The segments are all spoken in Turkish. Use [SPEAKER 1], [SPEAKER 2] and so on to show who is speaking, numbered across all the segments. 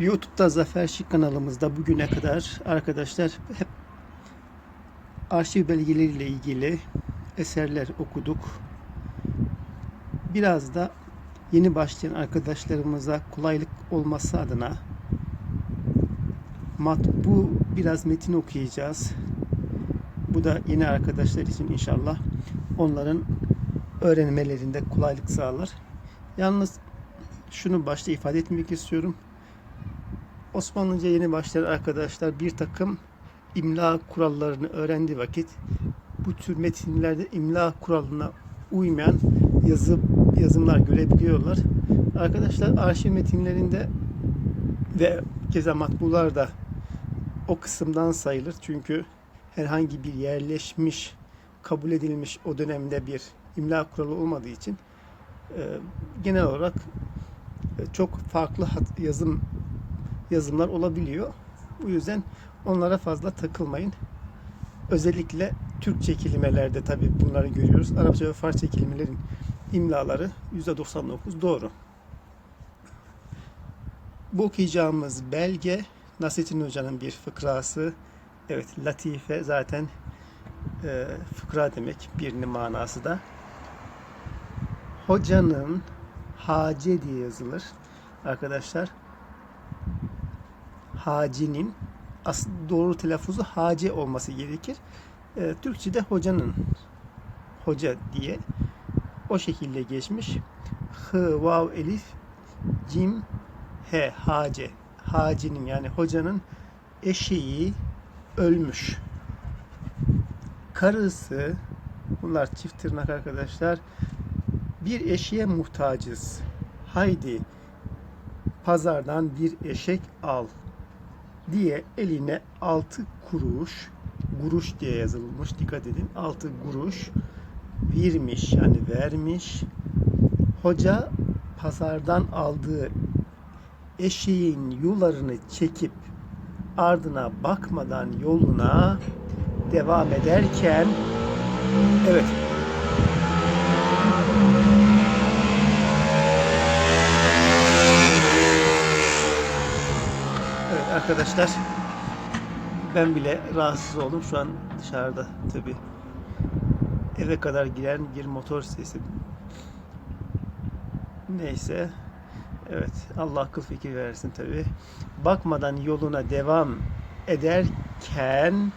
[SPEAKER 1] YouTube'da Zafer Şık kanalımızda bugüne kadar arkadaşlar hep arşiv belgeleriyle ilgili eserler okuduk. Biraz da yeni başlayan arkadaşlarımıza kolaylık olması adına matbu biraz metin okuyacağız. Bu da yeni arkadaşlar için inşallah onların öğrenmelerinde kolaylık sağlar. Yalnız şunu başta ifade etmek istiyorum. Osmanlıca yeni başlayan arkadaşlar bir takım imla kurallarını öğrendiği vakit bu tür metinlerde imla kuralına uymayan yazı yazımlar görebiliyorlar. Arkadaşlar arşiv metinlerinde ve keza matbularda o kısımdan sayılır. Çünkü herhangi bir yerleşmiş, kabul edilmiş o dönemde bir imla kuralı olmadığı için e, genel olarak e, çok farklı yazım yazımlar olabiliyor. Bu yüzden onlara fazla takılmayın. Özellikle Türkçe kelimelerde tabi bunları görüyoruz. Arapça ve Farsça kelimelerin imlaları %99 doğru. Bu okuyacağımız belge Nasrettin Hoca'nın bir fıkrası. Evet, latife zaten e, fıkra demek birinin manası da. Hocanın hace diye yazılır. Arkadaşlar aslında doğru telaffuzu hace olması gerekir. E, Türkçe'de hocanın hoca diye o şekilde geçmiş. H, vav, elif, cim, he, hace. Hacinin yani hocanın eşeği ölmüş. Karısı bunlar çift tırnak arkadaşlar. Bir eşeğe muhtacız. Haydi pazardan bir eşek al diye eline altı kuruş kuruş diye yazılmış. Dikkat edin altı kuruş vermiş yani vermiş. Hoca pazardan aldığı eşeğin yularını çekip ardına bakmadan yoluna devam ederken evet Evet arkadaşlar. Ben bile rahatsız oldum. Şu an dışarıda tabi eve kadar giren bir motor sesi neyse. Evet Allah akıl fikir versin tabi bakmadan yoluna devam ederken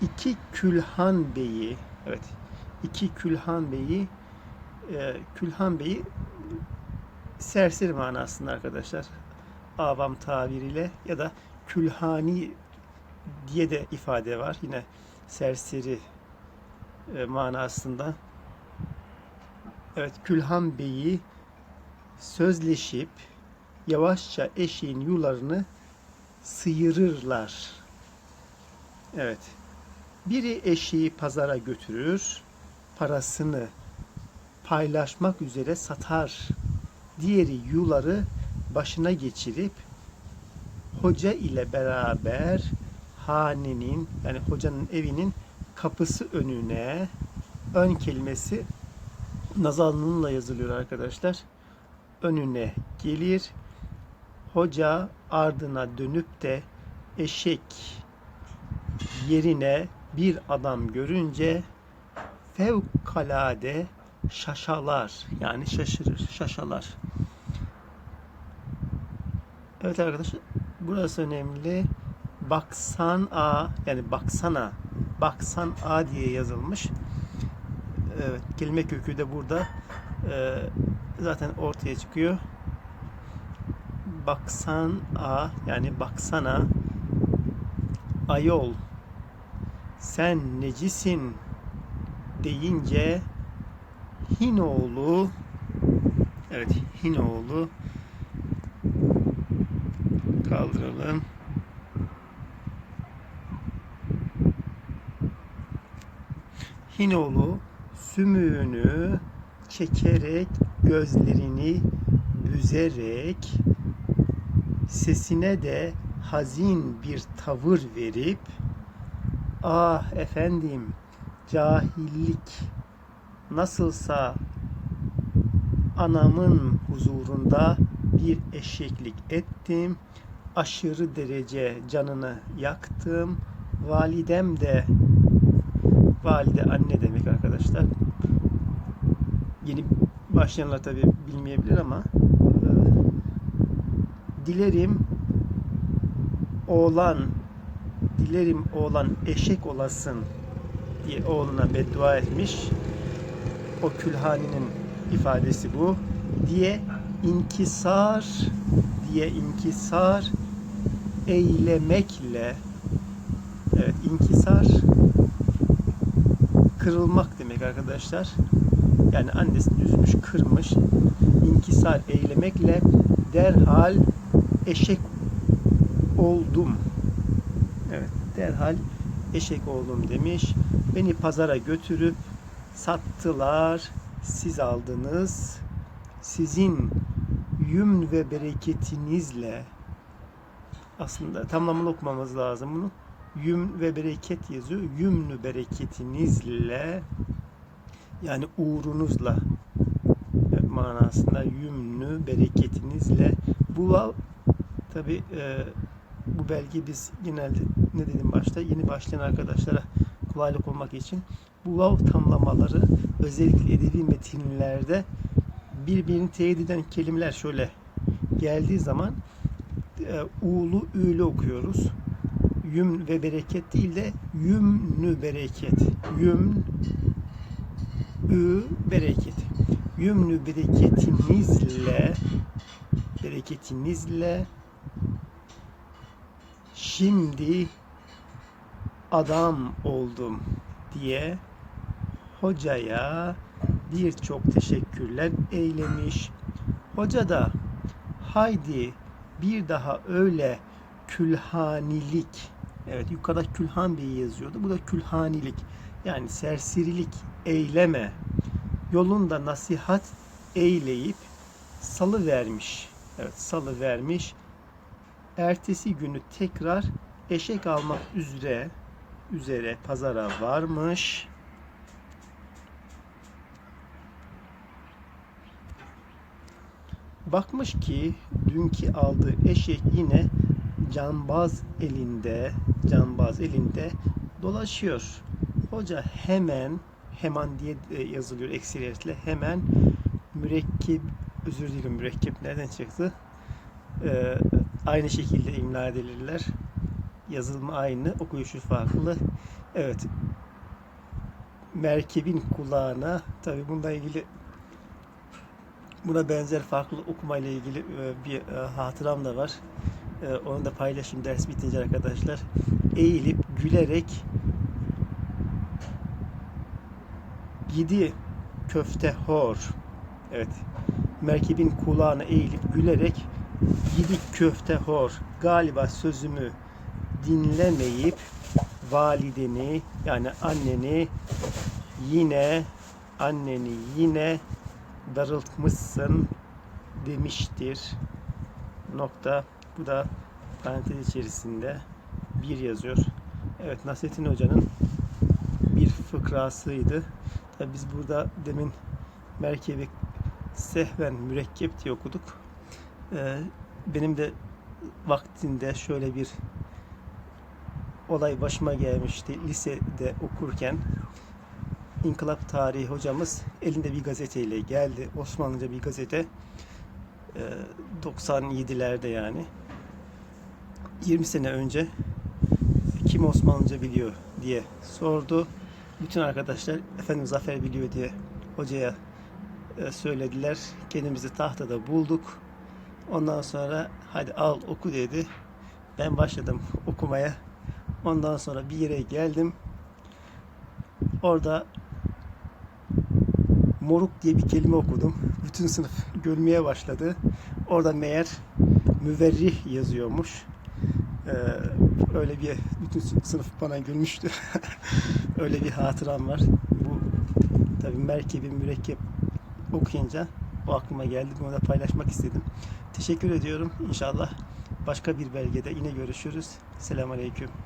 [SPEAKER 1] iki Külhan Bey'i evet iki Külhan Bey'i e, Külhan Bey'i serseri manasında arkadaşlar avam tabiriyle ya da külhani diye de ifade var. Yine serseri e, manasında. Evet, Külhan Bey'i sözleşip yavaşça eşeğin yularını sıyırırlar. Evet. Biri eşeği pazara götürür, parasını paylaşmak üzere satar. Diğeri yuları başına geçirip hoca ile beraber hanenin yani hocanın evinin kapısı önüne ön kelimesi nazalnunla yazılıyor arkadaşlar. Önüne gelir. Hoca ardına dönüp de eşek yerine bir adam görünce fevkalade şaşalar yani şaşırır, şaşalar. Evet arkadaşlar burası önemli. Baksan A yani baksana baksan A diye yazılmış. Evet kelime kökü de burada e, zaten ortaya çıkıyor. Baksan A yani baksana ayol sen necisin deyince Hinoğlu evet Hinoğlu kaldıralım. Hinoğlu sümüğünü çekerek gözlerini büzerek sesine de hazin bir tavır verip ah efendim cahillik nasılsa anamın huzurunda bir eşeklik ettim. Aşırı derece canını yaktım. Validem de valide anne demek arkadaşlar. Yeni başlayanlar tabi bilmeyebilir ama e, dilerim oğlan dilerim oğlan eşek olasın diye oğluna beddua etmiş. O külhaninin ifadesi bu. Diye inkisar diye inkisar eylemekle evet inkisar kırılmak demek arkadaşlar. Yani annesini üzmüş, kırmış. inkisar eylemekle derhal eşek oldum. Evet, derhal eşek oldum demiş. Beni pazara götürüp sattılar. Siz aldınız. Sizin yümn ve bereketinizle aslında tamamını okumamız lazım bunu. Yümn ve bereket yazıyor. Yümnü bereketinizle yani uğrunuzla manasında yümnü bereketinizle bu tabi e, bu belge biz genelde ne dedim başta yeni başlayan arkadaşlara kolaylık olmak için bu vav tamlamaları özellikle edebi metinlerde birbirini teyit eden kelimeler şöyle geldiği zaman e, u'lu ü'lü okuyoruz. Yüm ve bereket değil de yümnü bereket. Yüm ü bereket. Yümnü bereketinizle bereketinizle şimdi adam oldum diye hocaya birçok teşekkürler eylemiş. Hoca da haydi bir daha öyle külhanilik evet yukarıda külhan diye yazıyordu. Bu da külhanilik yani serserilik eyleme yolunda nasihat eyleyip salı vermiş. Evet salı vermiş. Ertesi günü tekrar eşek almak üzere üzere pazara varmış. Bakmış ki dünkü aldığı eşek yine cambaz elinde, cambaz elinde dolaşıyor. Hoca hemen hemen diye yazılıyor ekseriyetle hemen mürekkep özür dilerim mürekkep nereden çıktı? Ee, aynı şekilde imla edilirler. Yazılımı aynı, okuyuşu farklı. Evet. Merkebin kulağına tabi bununla ilgili buna benzer farklı okumayla ilgili e, bir e, hatıram da var. E, onu da paylaşayım ders bitince arkadaşlar. Eğilip gülerek Gidi köfte hor. Evet. Merkebin kulağına eğilip gülerek gidi köfte hor. Galiba sözümü dinlemeyip valideni yani anneni yine anneni yine darıltmışsın demiştir. Nokta. Bu da parantez içerisinde bir yazıyor. Evet Nasrettin Hoca'nın bir fıkrasıydı. Tabi biz burada demin merkebi sehven mürekkep diye okuduk. Ee, benim de vaktinde şöyle bir olay başıma gelmişti. Lisede okurken İnkılap Tarihi hocamız elinde bir gazeteyle geldi. Osmanlıca bir gazete. Ee, 97'lerde yani. 20 sene önce kim Osmanlıca biliyor diye sordu. Bütün arkadaşlar efendim Zafer biliyor diye hocaya e, söylediler. Kendimizi tahtada bulduk. Ondan sonra hadi al oku dedi. Ben başladım okumaya. Ondan sonra bir yere geldim. Orada moruk diye bir kelime okudum. Bütün sınıf gülmeye başladı. Orada meğer müverrih yazıyormuş. Ee, öyle bir bütün sınıf bana gülmüştü. öyle bir hatıram var. Bu tabi merkebi mürekkep okuyunca o aklıma geldi. Bunu da paylaşmak istedim. Teşekkür ediyorum. İnşallah başka bir belgede yine görüşürüz. Selamun Aleyküm.